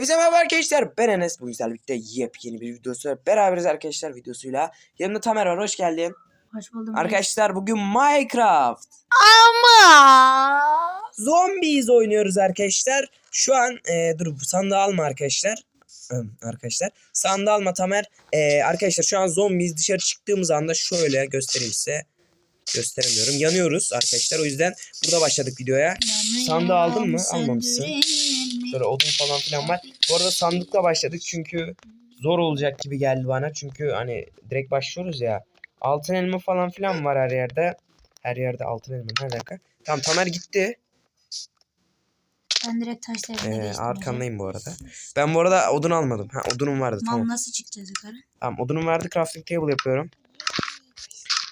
Hepinize merhaba arkadaşlar. Ben Enes. Sizlerle birlikte yepyeni bir videosu beraberiz arkadaşlar videosuyla. Yanımda Tamer var. Hoş geldin. Hoş buldum. Arkadaşlar bugün Minecraft Ama. Zombies oynuyoruz arkadaşlar. Şu an e, dur bu sandığı alma arkadaşlar. Arkadaşlar sandığı alma Tamer. E, arkadaşlar şu an zombies dışarı çıktığımız anda şöyle göstereyim size. Gösteremiyorum. Yanıyoruz arkadaşlar. O yüzden burada başladık videoya. Sandığı aldın mı? Almamışsın. Şöyle odun falan filan var. Bu arada sandıkla başladık çünkü zor olacak gibi geldi bana. Çünkü hani direkt başlıyoruz ya. Altın elma falan filan var her yerde. Her yerde altın elma ne alaka? Tamam Tamer gitti. Ben direkt taşları Ee, geçtim. arkandayım bu arada. Ben bu arada odun almadım. Ha odunum vardı Tamam tamam. nasıl çıkacağız yukarı? Tamam odunum vardı crafting table yapıyorum.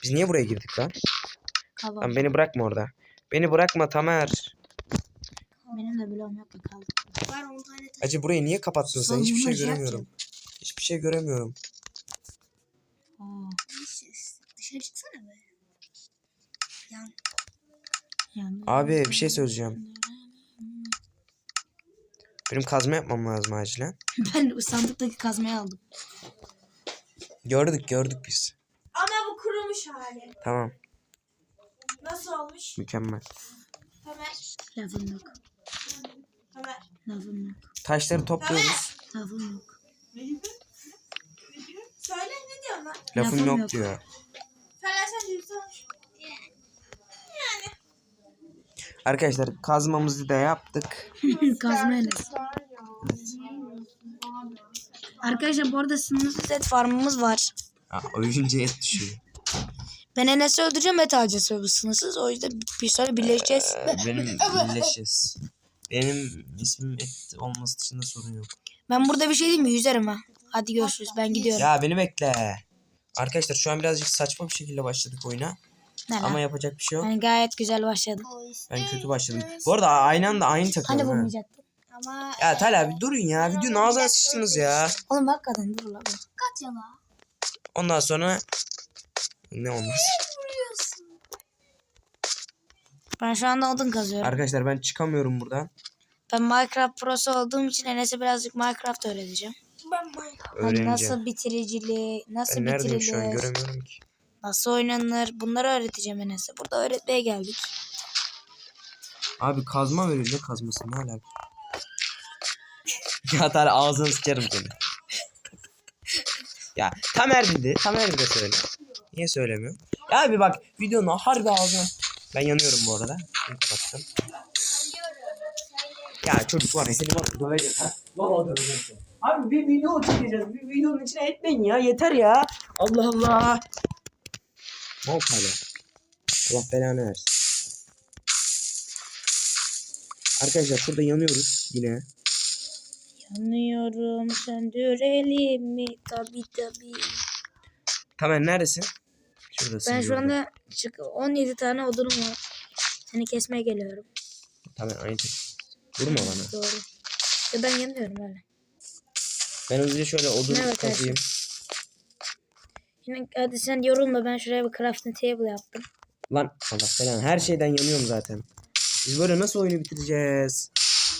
Biz niye buraya girdik lan? Kaval. Tamam beni bırakma orada. Beni bırakma Tamer. Benim de bloğum yok da kaldı. Var 10 tane taş. Acı burayı niye kapattın sen? Hiçbir şey göremiyorum. Hiçbir şey göremiyorum. Aa, Dışarı çıksana be. Yan. Abi bir şey söyleyeceğim. Benim kazma yapmam lazım acilen. Ben sandıktaki kazmayı aldım. Gördük gördük biz. Ama bu kurumuş hali. Tamam Nasıl olmuş? mükemmel. Ömer. Lafım yok. Ömer. Lafım yok. Taşları topluyoruz. Lafım yok. Söyle ne diyorsun lan? Lafım Lafım yok yok. diyor. Söylersen yürüsün. Yani. Arkadaşlar kazmamızı da yaptık. Kazmayla. Arkadaşlar bu arada sınırsız et farmımız var. Aa, oyuncu et düşüyor. Ben Enes'i öldüreceğim et alacağız bu sınırsız. O yüzden bir sonra birleşeceğiz. Ee, benim birleşiz. Benim ismim et olması dışında sorun yok. Ben burada bir şey diyeyim mi? Yüzerim ha. Hadi görüşürüz. Ben gidiyorum. Ya beni bekle. Arkadaşlar şu an birazcık saçma bir şekilde başladık oyuna. Ne lan? Ama yapacak bir şey yok. Yani gayet güzel başladım. Ben kötü başladım. Bu arada aynı anda aynı Hani takıyorum. ha. bulmayacaktım? Ama Ya Tal abi durun ya. Videonun ağzına sıçtınız ya. Oğlum hakikaten dur lan. kaç yala? Ondan sonra ne olmaz. Ben şu anda odun kazıyorum. Arkadaşlar ben çıkamıyorum buradan. Ben Minecraft prosu olduğum için Enes'e birazcık Minecraft öğreteceğim. Ben Minecraft. Hani nasıl bitiriciliği, nasıl Ben neredeyim şu an bitirilir, göremiyorum ki. nasıl oynanır bunları öğreteceğim Enes'e. Burada öğretmeye geldik. Abi kazma veriyor ne kazması ne alaka? ya Tal ağzını sıçarım seni. ya Tamer dedi. Tamer bir de söyle. Niye söylemiyor? Ya abi bak videonun harbi ağzına. Ben yanıyorum bu arada. Kapattım. Ya çocuk var ya seni bak döveceğim. ha. Abi bir video çekeceğiz. Bir videonun içine etmeyin ya. Yeter ya. Allah Allah. Mal hala. Allah belanı versin. Arkadaşlar şurada yanıyoruz yine. Yanıyorum söndürelim mi? Tabi tabi. Tamer neredesin? Şuradasın. Ben şu gördüm. anda çık 17 tane odunum var. Seni kesmeye geliyorum. Tamer aynı. Vurma bana. Doğru. Ya ben yanıyorum öyle. Ben hızlıca şöyle odun Evet, kazıyım. Yine hadi sen yorulma ben şuraya bir crafting table yaptım. Lan Allah belanı her şeyden yanıyorum zaten. Biz böyle nasıl oyunu bitireceğiz?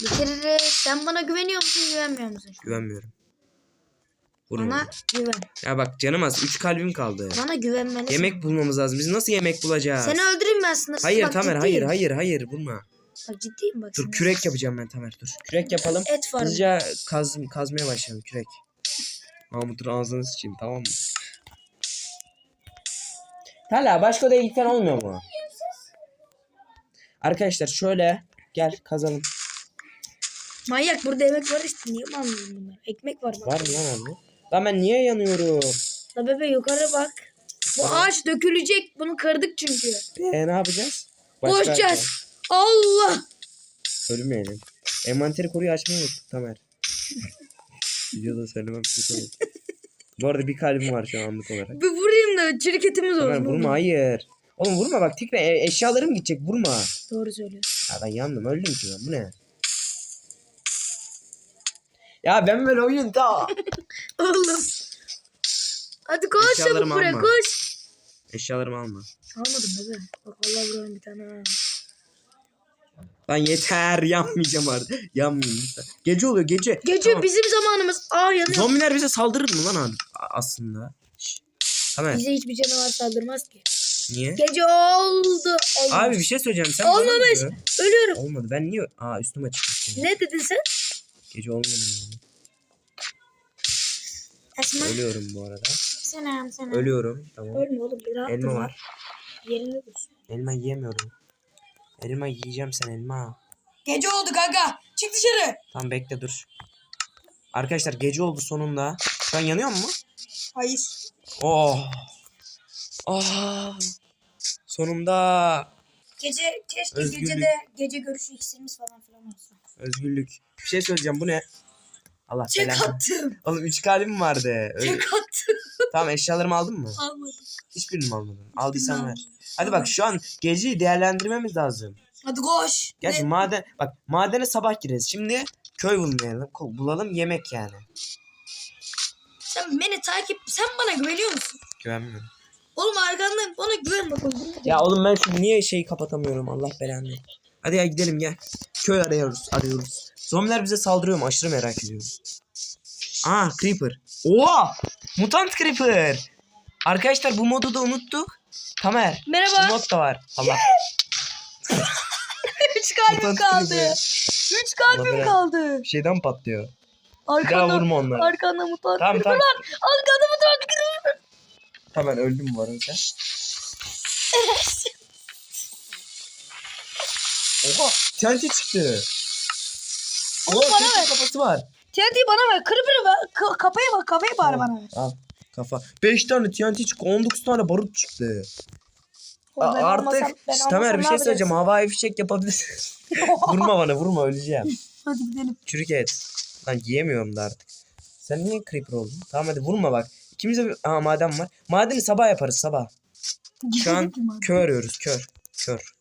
Bitiririz. Sen bana güveniyor musun güvenmiyor musun? Güvenmiyorum. Vurma. Bana güven. Ya bak canım az. 3 kalbim kaldı. Bana güvenmelisin. Yemek bulmamız lazım. Biz nasıl yemek bulacağız? Seni öldüreyim ben sınırsız. Hayır bak, Tamer hayır ciddiyim. hayır hayır vurma. Bak ciddiyim bak. Dur sana. kürek yapacağım ben Tamer dur. Kürek yapalım. Et var. Hızlıca kaz, kazmaya başlayalım kürek. Mahmut'un ağzını sıçayım tamam mı? Hala başka odaya gitsen olmuyor mu? Arkadaşlar şöyle gel kazalım. Manyak burada yemek var işte. Niye anladın bunlar? Ekmek var bak. Var mı lan abi? Lan ben niye yanıyorum? La bebe yukarı bak. Bu ağaç dökülecek. Bunu kırdık çünkü. E ne yapacağız? Koşacağız. Allah. Ölmeyelim. Envanteri koruyu açmayı unuttuk Tamer. Videoda söylemem kötü oldu. Bu arada bir kalbim var şu an anlık olarak. Bir vurayım da şirketimiz Tamer olsun. vurma hayır. Oğlum vurma bak tekrar e- eşyalarım gidecek vurma. Doğru söylüyorsun. Ya ben yandım öldüm ki ben bu ne? Ya ben böyle oyun da. Oğlum. Hadi koş Eşyalarımı çabuk buraya alma. koş. Eşyalarımı alma. Almadım bebe. Bak Allah buranın bir tane. ha. Lan yeter yanmayacağım artık. Yanmayayım lütfen. Gece oluyor gece. Gece Tamam. bizim zamanımız. Aa yanıyor. Zombiler bize saldırır mı lan abi? A- aslında? Şşş. Tamam. Bize hiçbir canavar saldırmaz ki. Niye? Gece oldu. Olmamış. Abi bir şey söyleyeceğim. Sen bana Olmamış. Ölüyorum. Olmadı. Ben niye? Aa üstüme çıkmış. Ne dedin sen? Gece olmadı mı? Esma. Ölüyorum bu arada. Selam selam. Ölüyorum. Tamam. Ölme oğlum. Bir rahat Elma dur. var. Yerinde dursun. Elma yiyemiyorum. Elma yiyeceğim sen elma. Gece oldu kanka. Çık dışarı. Tamam bekle dur. Arkadaşlar gece oldu sonunda. Şu an yanıyor mu? Hayır. Oh. Oh. Sonunda Gece keşke Özgürlük. gece de gece görüşü iksirimiz falan filan olsa. özgürlük. Bir şey söyleyeceğim bu ne? Allah Tek belanı. attım. Oğlum üç kalbim vardı. Öyle- Tek attım. Tamam eşyalarımı aldın mı? Almadım. Hiçbirini mi almadın? Aldıysan ver. almadım. Hadi bak şu an geceyi değerlendirmemiz lazım. Hadi koş. Gerçi Ne? maden bak madene sabah gireriz. Şimdi köy bulmayalım. ko- Bulalım yemek yani. Sen beni takip... Sen bana güveniyor musun? Güvenmiyorum. Oğlum arkandayım. Bana güven bak oğlum. Ya oğlum ben şu niye şeyi kapatamıyorum Allah belanı. Hadi ya gidelim gel. Köy arıyoruz arıyoruz. Zombiler bize saldırıyor mu? Aşırı merak ediyorum. Aa Creeper. Oha! Mutant Creeper. Arkadaşlar bu modu da unuttuk. Tamer. Bu Merhaba. mod da var. Allah. Üç kalbim Mutant kaldı. Creeper. Üç kalbim belanı. kaldı. Bir şeyden patlıyor. Bir daha Arkanda, vurma onları. arkanda mutant Tamam creeper tamam. var. Arkanda mutant creeper. Tamam öldüm bu arada. Oha TNT çıktı. Oha bana TNT ver. kafası var. TNT'yi bana ver. Creeper'ı ver. Ka- kafayı bak. Kafayı bari bana ver. Al kafa. 5 tane TNT çıktı 19 tane barut çıktı. Oğlum ben A- olmasam- Artık ben Tamer bir şey söyleyeceğim. yapacaksın? Havai fişek yapabilirsin. vurma bana vurma öleceğim. Hadi gidelim. Çürük et. Lan yiyemiyorum da artık. Sen niye creeper oldun? Tamam hadi vurma bak. İkimiz de bir... Aa maden var. Madeni sabah yaparız sabah. Şu an Gidelim kör arıyoruz kör. Kör.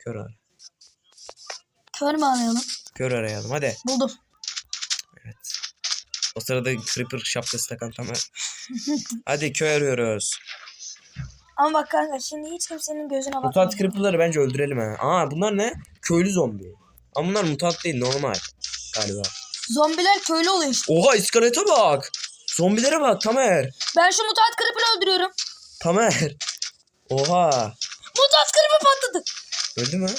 Kör ar. Kör mü arayalım? Kör arayalım hadi. Buldum. Evet. O sırada creeper şapkası takan Tamer. hadi kör arıyoruz. Ama bak kanka şimdi hiç kimsenin gözüne bakma. Mutant creeper'ları bence öldürelim ha. Aa bunlar ne? Köylü zombi. Ama bunlar mutant değil normal. Galiba. Zombiler köylü oluyor işte. Oha iskelete bak. Zombilere bak Tamer. Ben şu mutant creeper'ı öldürüyorum. Tamer. Oha. Mutant creeper patladı. Öldü mü?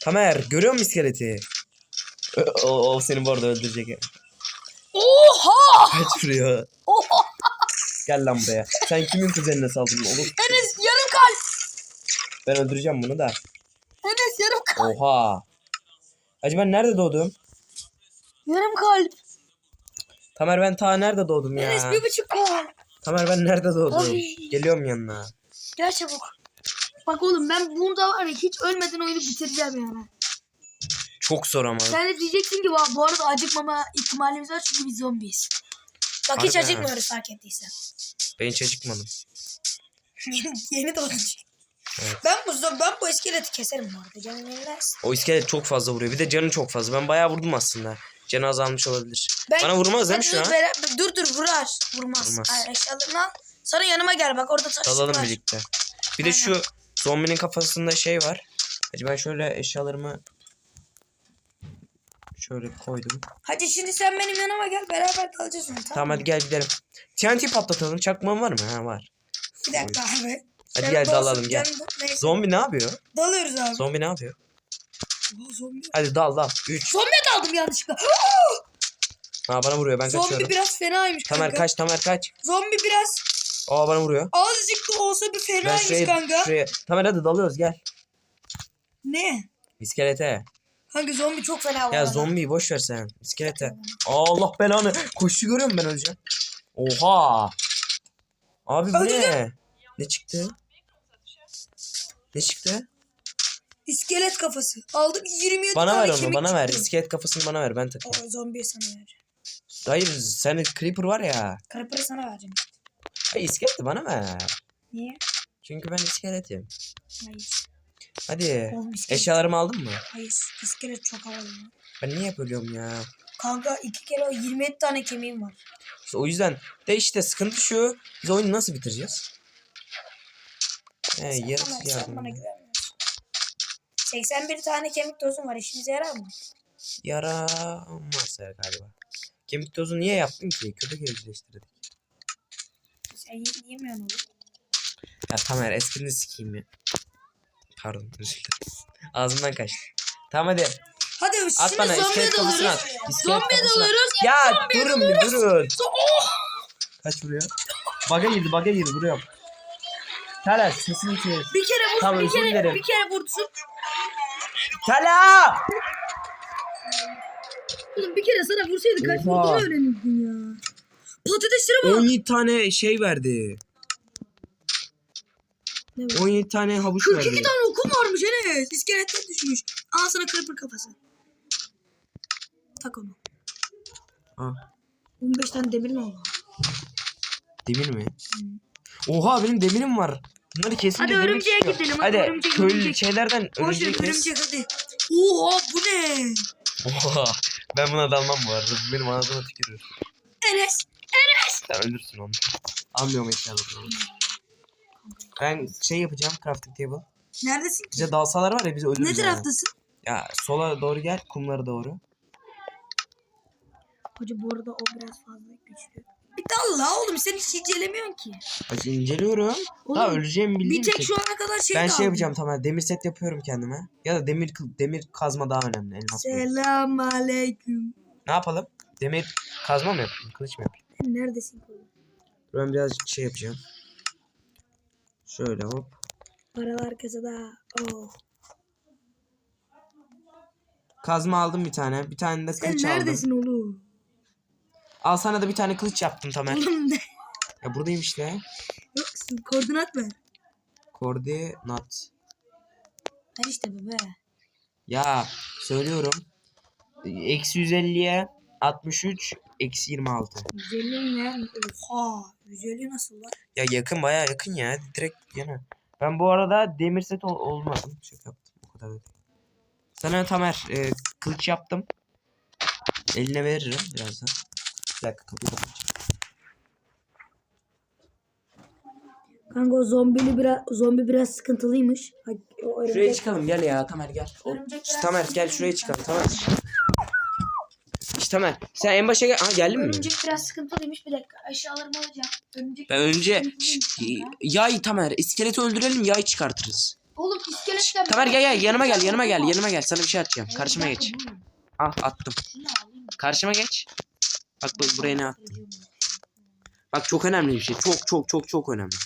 Tamer görüyor musun iskeleti? O, o seni bu arada öldürecek. Oha! Kaç vuruyor. Oha! Gel lan buraya. Sen kimin kuzenine saldırdın oğlum? Enes yarım kalp. Ben öldüreceğim bunu da. Enes yarım kalp. Oha. Acaba ben nerede doğdum? Yarım kalp. Tamer ben ta nerede doğdum ya? Enes bir buçuk kalp. Tamer ben nerede doğdum? Ay. Geliyorum yanına. Gel çabuk. Bak oğlum ben bunda var ya hiç ölmeden oyunu bitireceğim yani. Çok zor ama. Sen de diyeceksin ki "Ba- bu arada acıkmama ihtimalimiz var çünkü biz zombiyiz. Bak hiç Harbi ha. acıkmıyoruz fark ettiysen. Ben hiç acıkmadım. yeni, doğdun. Evet. Ben bu zom- ben bu iskeleti keserim bu arada canım evlensin. O iskelet çok fazla vuruyor. Bir de canı çok fazla. Ben bayağı vurdum aslında. Canı azalmış olabilir. Ben- Bana vurmaz değil mi şu dur, an? dur dur vurar. Vurmaz. Vurmaz. Ay, eşyalarını al. Sonra yanıma gel bak orada taş Dalalım var. birlikte. Bir de şu zombinin kafasında şey var. Hadi ben şöyle eşyalarımı şöyle koydum. Hadi şimdi sen benim yanıma gel beraber dalacağız onu tamam, Tamam hadi gel gidelim. TNT patlatalım. Çakmağın var mı? Ha var. Bir dakika abi. Hadi Canım gel dalalım gel. canım Neyse. Zombi ne yapıyor? Dalıyoruz abi. Zombi ne yapıyor? Zombi. Hadi dal dal. 3. Zombi daldım yanlışlıkla. Ha bana vuruyor ben Zombi kaçıyorum. biraz fenaymış kanka. Tamer kaç Tamer kaç. Zombi biraz Aa bana vuruyor. azıcık da olsa bir Ben fenaymış şuraya, kanka. şuraya. Tamer hadi dalıyoruz gel. Ne? İskelete. Kanka zombi çok fena bu Ya zombiyi boş ver sen. İskelete. Allah belanı. Koşu görüyorum ben öleceğim. Oha. Abi bu Öldürdüm. ne? Ne çıktı? Ne çıktı? İskelet kafası. Aldım 27 Bana tane ver onu kemik bana ver. çıktı. İskelet kafasını bana ver ben takayım. O zombiye sana vereceğim. Hayır senin creeper var ya. Karapara sana vereceğim. Hayır iskeleti bana ver. Niye? Çünkü ben iskeletim. Hayır. Hadi. Oğlum iskelet. Eşyalarımı aldın mı? Hayır. İskelet çok havalı. ya. Ben niye hep ölüyorum ya? Kanka iki kere o 27 tane kemiğim var. İşte o yüzden de işte sıkıntı şu. Biz oyunu nasıl bitireceğiz? He Sen yarısı bana, sen yardım. bana güvenmiyorsun. 81 tane kemik tozum var. İşimize yarar mı? Yaramaz ya galiba. Kemik tozu niye yaptın ki? Köpek evcilleştirdik. Sen y- yemiyorsun oğlum. Ya Tamer esprini sikeyim ya. Pardon özür dilerim. Ağzımdan kaçtı. Tamam hadi. Hadi At şimdi bana zombiye iskelet kafasını dalıyoruz. at. İskelet Zombiye kafasını at. dalıyoruz. Ya durun bir durun. Kaç vuruyor? Baga girdi baga girdi vuruyorum. Tala sesini kes. Bir kere vur, Tamam, bir özür kere, dilerim. bir kere vursun. Tala! Oğlum bir kere sana vursaydı kaç Oha. vurduğunu öğrenirdin ya. Patateslere bak. 17 tane şey verdi. Ne var? 17 tane havuç 42 verdi. tane okum varmış Enes. İskeletten düşmüş. Al sana creeper kafası. Tak onu. Ha, 15 tane demir ne oldu? demir mi? Oha benim demirim var. Bunları kesince Hadi demir örümceğe çıkıyor. gidelim, hadi Hadi örümcek, köylü örümcek. şeylerden Boş ver örümcek örümcek hadi. Oha bu ne? Oha ben buna dalmam bu arada. Benim ağzıma tükürür. Enes. Sen ölürsün onu. Almıyorum eşyalarını. Ben şey yapacağım crafting table. Neredesin ki? Bize dalsalar var ya bizi öldürürler. Ne taraftasın? Ya sola doğru gel kumlara doğru. Hoca bu arada o biraz fazla güçlü. Bir dal la oğlum sen hiç incelemiyorsun ki. Bak inceliyorum. Daha Oğlum, öleceğimi bildiğim Bir tek şu ana kadar şey Ben şey yapacağım tamam demir set yapıyorum kendime. Ya da demir demir kazma daha önemli elmas. Selam aleyküm. Ne yapalım? Demir kazma mı yapayım? Kılıç mı yapayım? Neredesin oğlum? Ben birazcık şey yapacağım. Şöyle hop. Paralar kasada. Oh. Kazma aldım bir tane. Bir tane de Sen kılıç aldım. neredesin oğlum? Al sana da bir tane kılıç yaptım Tamer. Oğlum ne? Ya buradayım işte. Yoksun koordinat ver. Koordinat. Ver işte bebe. Ya söylüyorum. Eksi 150'ye 63 eksi 26. 150 ne? Oha. 150 nasıl var? Ya yakın baya yakın ya. Direkt yana. Ben bu arada demir set ol- olmadım. Şaka yaptım. O kadar da değil. Sana Tamer e, kılıç yaptım. Eline veririm birazdan. Bir dakika kapıyı kapatacağım. Kanka o zombili biraz zombi biraz sıkıntılıymış. Ha, o Şuraya örümcek- çıkalım gel ya Tamer gel. O- Örümcek İşte biraz Tamer gel şuraya çıkalım Tamer. Tamer sen en başa gel. Aha geldin mi? Örümcek biraz sıkıntılıymış. Bir dakika eşyalarımı alacağım. Örümcek Ben önce sıkıntılıymış kanka. yay Tamer iskeleti öldürelim yay çıkartırız. Oğlum iskeletten... Tamer gel gel yanıma gel yanıma gel yanıma gel sana bir şey atacağım. Karşıma Bir geç. dakika. Al attım. Şunu alayım. Karşıma geç. Bak bu, buraya ne attım. Bak çok önemli bir şey. Çok çok çok çok önemli.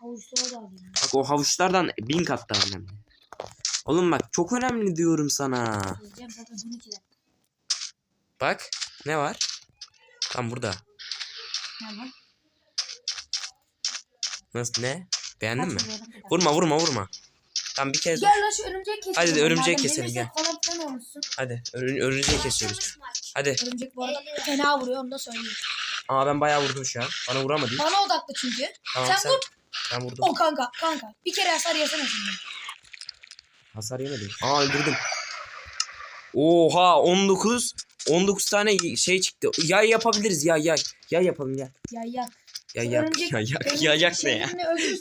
Havuçları da alayım. Bak o havuçlardan bin kat daha önemli. Oğlum bak çok önemli diyorum sana. Yazacağım zaten 12 dakika. Bak ne var? Tam burada. Ne var? Nasıl ne? Beğendin mi? Vurma vurma vurma. Tam bir kez Gel lan şu örümceği keselim. Hadi de örümceği keselim, olmuşsun. hadi örü- örümceği kesiyoruz. Hadi. Örümcek bu arada fena vuruyor onu da söyleyeyim. Aa ben bayağı vurdum şu an. Bana vuramadı. Bana odaklı çünkü. Tamam sen, sen. vur. Ben vurdum. O kanka kanka. Bir kere hasar yesene şimdi. Hasar yemedim. Aa öldürdüm. Oha 19 19 tane şey çıktı. Yay yapabiliriz yay yay. Yay yapalım gel. Ya yak. Yay yak. Yay yak. Yay yak ne ya?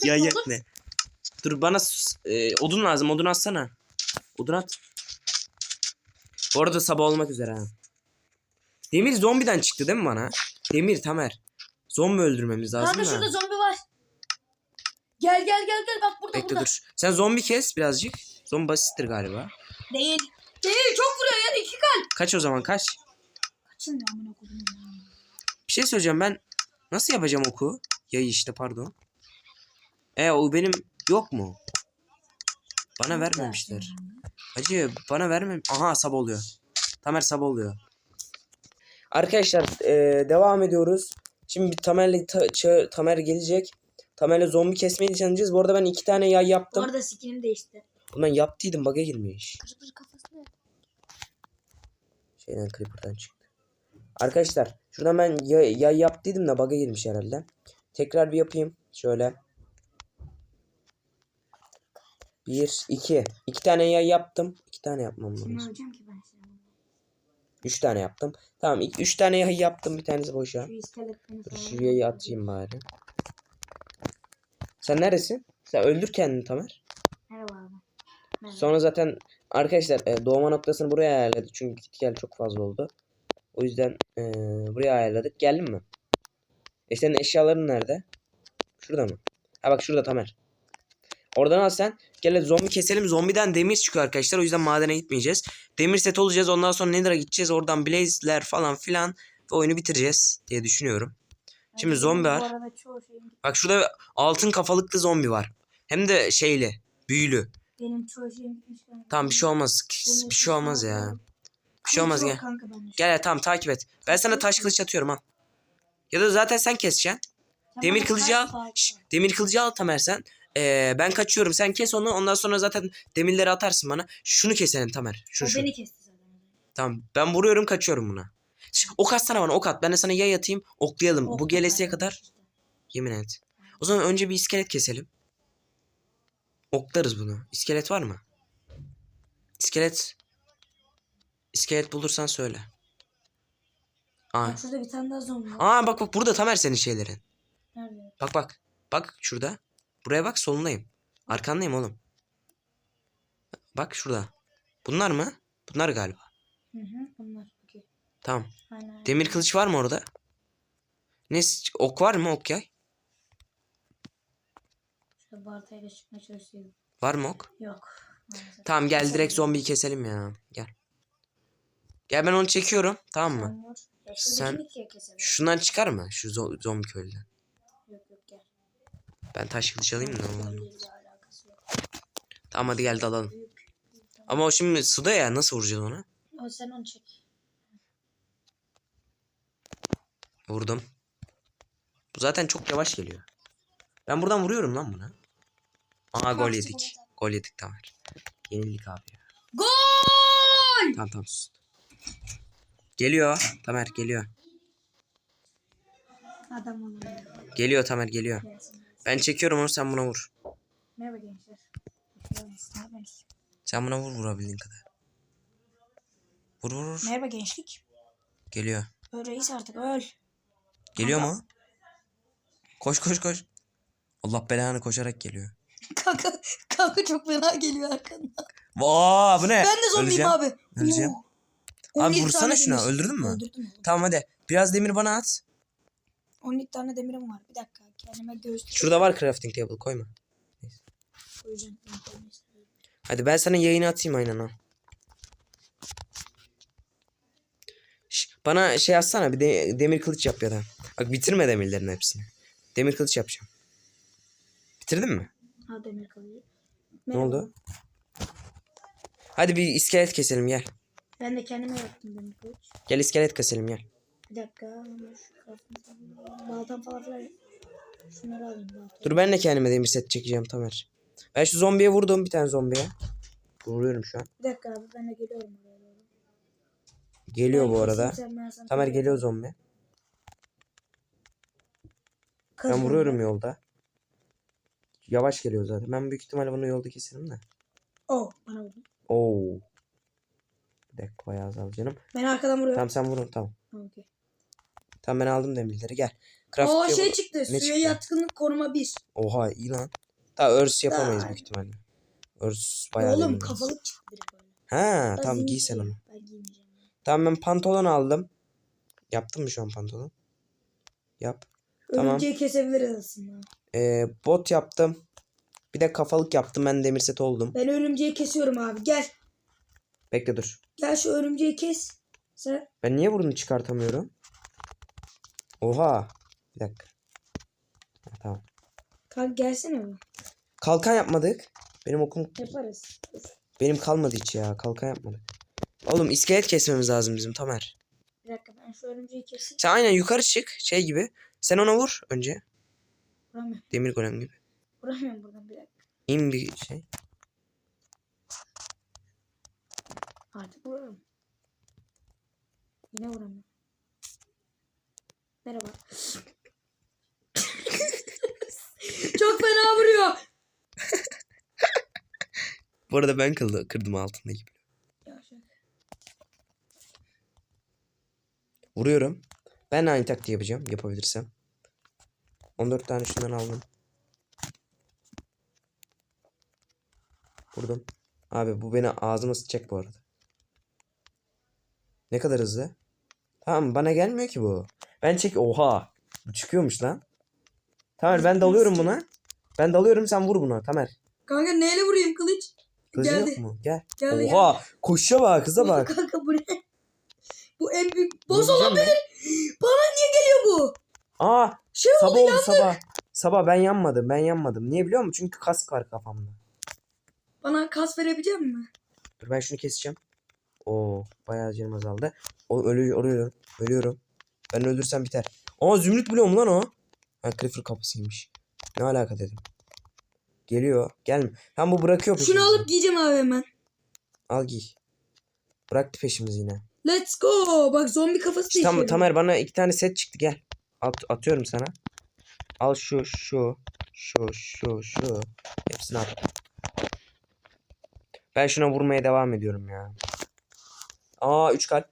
Yay yak ne? Dur bana e, odun lazım. Odun atsana. Odun at. Bu arada sabah olmak üzere ha. Demir zombiden çıktı değil mi bana? Demir Tamer. Zombi öldürmemiz lazım Kanka da. şurada zombi var. Gel gel gel gel bak burada Bekle burada. dur. Sen zombi kes birazcık. Zombi basittir galiba. Değil. Değil çok vuruyor ya iki kalp. Kaç o zaman kaç? Kaçın ya amına koydum. Bir şey söyleyeceğim ben nasıl yapacağım oku? Yayı işte pardon. E o benim yok mu? Bana vermemişler. Hacı bana vermem. Aha sabah oluyor. Tamer sabah oluyor. Arkadaşlar e, devam ediyoruz. Şimdi Tamer'le ta- ça- Tamer gelecek. Tamer'le zombi kesmeyi çalışacağız. Bu arada ben iki tane yay Bu yaptım. arada skinim değişti. Ben yaptıydım bug'a girmiş. Kır kır kafasını. Şeyden Creeper'dan çıktı. Arkadaşlar şuradan ben yay, yay yaptıydım da bug'a girmiş herhalde. Tekrar bir yapayım. Şöyle. Bir, iki. İki tane yay yaptım. İki tane yapmam lazım. alacağım ki ben sana? Üç tane yaptım. Tamam iki- üç tane yay yaptım. Bir tanesi boşa. Dur şu yayı atayım bari. Sen neresin? Sen öldür kendini Tamer. Merhaba abi. Merhaba. Sonra zaten Arkadaşlar e, doğma noktasını buraya ayarladık. Çünkü git gel çok fazla oldu. O yüzden e, buraya ayarladık. Geldin mi? E senin eşyaların nerede? Şurada mı? Ha bak şurada Tamer. Oradan al sen. Gel zombi keselim. Zombiden demir çıkıyor arkadaşlar. O yüzden madene gitmeyeceğiz. Demir set olacağız. Ondan sonra Nether'a gideceğiz. Oradan blaze'ler falan filan. Ve oyunu bitireceğiz diye düşünüyorum. Şimdi zombi var. Bak şurada altın kafalıklı zombi var. Hem de şeyli. Büyülü. Benim çoğu şeyim gitmiş. kanka. Tamam bir şey olmaz. Bir şey olmaz ya. Bir şey olmaz gel. Gel gel tamam takip et. Ben sana taş kılıç atıyorum al. Ya da zaten sen keseceksin. Sen Demir kılıcı al. Şş, demir kılıcı al Tamer sen. Ee, ben kaçıyorum. Sen kes onu. Ondan sonra zaten demirleri atarsın bana. Şunu keselim Tamer. Şu O beni kesti zaten. Tamam. Ben vuruyorum kaçıyorum buna. Şş, ok atsana bana ok at. Ben de sana yay atayım. Oklayalım. Ok Bu gelesiye kadar. Yemin et. O zaman önce bir iskelet keselim. Oklarız bunu. İskelet var mı? İskelet. İskelet bulursan söyle. Aa. Bak şurada bir tane daha zombi var. Aa bak bak burada Tamer senin şeylerin. Nerede? Bak bak. Bak şurada. Buraya bak solundayım. Arkandayım oğlum. Bak şurada. Bunlar mı? Bunlar galiba. Hı hı bunlar. Okey. Tamam. Aynen. Demir kılıç var mı orada? Ne ok var mı ok yay? Baltayla çıkmaya çalışıyorum. Var mı ok? Yok. Maalesef. Tamam gel direkt zombiyi keselim ya. Gel. Gel ben onu çekiyorum. Tamam mı? Ya Sen-. Şundan çıkar mı? Şu zo- zombi köylüden. Yok yok gel. Ben taş kılıç alayım da. Tamam hadi gel dalalım. Büyük. Ama o şimdi suda ya nasıl vuracağız onu? O sen onu çek. Vurdum. Bu zaten çok yavaş geliyor. Ben buradan vuruyorum lan buna. Aa gol yedik. Gol yedik tamam. Yenildik abi ya. Gol! Tamam tamam sus. Geliyor. Tamer geliyor. Adam olur. Geliyor Tamer geliyor. Ben çekiyorum onu sen buna vur. Merhaba gençler. Sen buna vur vurabildiğin kadar. Vur vur vur. Merhaba gençlik. Geliyor. Öl reis artık öl. Geliyor mu? Koş koş koş. Allah belanı koşarak geliyor. Kanka, kanka çok fena geliyor arkandan. Vaa bu ne? Ben de zombiyim Öleceğim. abi. Öleceğim. Oo. Abi 17 vursana tane şuna, demir. öldürdün mü? Öldürdüm. öldürdüm. Tamam hadi. Biraz demir bana at. 17 tane demirim var. Bir dakika kendime göğüs Şurada var crafting table koyma. koyacağım. Hadi ben sana yayını atayım aynen al. Şş, bana şey atsana bir de, demir kılıç yap ya da. Bak bitirme demirlerin hepsini. Demir kılıç yapacağım. Bitirdin mi? Ha demir kalıyor. Ne oldu? Hadi bir iskelet keselim gel. Ben de kendime yaptım demir kılıç. Gel iskelet keselim gel. Bir dakika. Baltam falan filan. Şunları alayım. baltayı. Dur ben de kendime demir set çekeceğim Tamer. Ben şu zombiye vurdum bir tane zombiye. Vuruyorum şu an. Bir dakika abi ben de geliyorum. Geliyor bu Ben arada. ben sana- Tamer geliyor zombi. Kız Ben vuruyorum yolda. Yavaş geliyor zaten. Ben büyük ihtimalle bunu yolda keserim de. Oh bana vurdu. Oo. Bir dakika bayağı azal canım. Ben arkadan vuruyorum. Tamam sen vurun tamam. Okey. Tamam ben aldım demirleri gel. Craft Oo şey çıktı. Suya çıktı? yatkınlık koruma 1. Oha iyi lan. Daha örs yapamayız Daha. büyük ihtimalle. Örs bayağı Oğlum demirimiz. kafalık çıktı direkt öyle. Ha Ben tamam giy sen onu. Ben giymeyeceğim. Tamam ben pantolon aldım. Yaptın mı şu an pantolon? Yap. Tamam. Örümceği kesebiliriz aslında. Ee, bot yaptım. Bir de kafalık yaptım. Ben demir set oldum. Ben örümceği kesiyorum abi. Gel. Bekle dur. Gel şu örümceği kes. Sen Ben niye bunu çıkartamıyorum? Oha. Bir dakika. Ha, tamam. kanka gelsene mi? Kalkan yapmadık. Benim okum Yaparız. Benim kalmadı hiç ya. Kalkan yapmadık. Oğlum iskelet kesmemiz lazım bizim Tamer. Bir dakika ben şu örümceği keseyim. Sen aynen yukarı çık şey gibi. Sen ona vur önce. Vuramıyorum. Demir golem gibi. Vuramıyorum buradan bir dakika. İn bir şey. Artık vururum. Yine vuramıyorum. Merhaba. Çok fena vuruyor. Bu arada ben kıldı, kırdım. Yavaş yavaş. Vuruyorum. Ben aynı taktiği yapacağım yapabilirsem. 14 tane şundan aldım. Vurdum. Abi bu beni ağzıma sıçacak bu arada. Ne kadar hızlı? Tamam bana gelmiyor ki bu. Ben çek oha. Bu çıkıyormuş lan. Tamer ben dalıyorum buna. Ben dalıyorum sen vur buna Tamer. Kanka neyle vurayım kılıç? Kılıcı Geldi. yok mu? Gel. Geldi, oha koşuşa bak kıza bak. Kanka bu ne? Bu en büyük boss olabilir. Bana niye geliyor bu? Aa Şey sabah oldu oldu sabah. Sabah ben yanmadım ben yanmadım. Niye biliyor musun? Çünkü kask var kafamda. Bana kas verebilecek misin? Dur ben şunu keseceğim. Oo bayağı canım azaldı. O ölü ölüyorum. Ölüyorum. Ben öldürsem biter. Aa zümrüt bloğum lan o. Ha Creeper kapısıymış. Ne alaka dedim. Geliyor. Gelme. Tam bu bırakıyor Şunu peşimizi. alıp giyeceğim abi hemen. Al giy. Bıraktı peşimizi yine. Let's go. Bak zombi kafası İşte Tam, değişiyor. Tamer bana iki tane set çıktı gel. At, atıyorum sana. Al şu şu şu şu şu. Hepsini at. Ben şuna vurmaya devam ediyorum ya. Aa 3 kalp.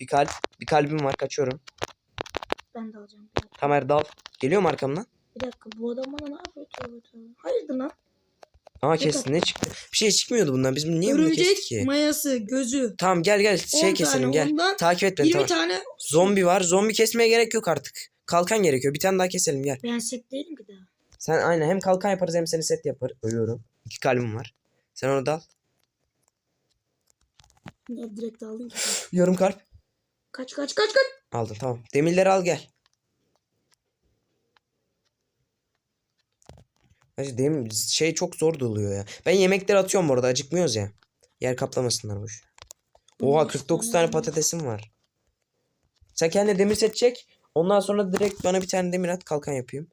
Bir kalp. Bir kalbim var kaçıyorum. Ben de alacağım. Tamer dal. Geliyor mu arkamdan? Bir dakika bu adam bana ne yapıyor? Tövbe tövbe. Hayırdır lan? Aa kestin ne çıktı? Bir şey çıkmıyordu bundan. Biz niye bunu kestik ki? mayası, gözü. Tamam gel gel 10 şey keselim tane gel. ondan Takip et beni 20 tamam. tane Zombi var. Zombi kesmeye gerek yok artık. Kalkan gerekiyor. Bir tane daha keselim gel. Ben set değilim ki daha. Sen aynen hem kalkan yaparız hem seni set yapar. Ölüyorum. İki kalbim var. Sen onu dal. Niye direkt aldın ki? Yarım kalp. Kaç kaç kaç kaç. Aldın tamam. Demirleri al gel. Hacı demir şey çok zor doluyor ya. Ben yemekleri atıyorum bu arada acıkmıyoruz ya. Yer kaplamasınlar boş. Oha 49 tane patatesim var. Sen kendine demir set çek. Ondan sonra direkt bana bir tane demir at kalkan yapayım.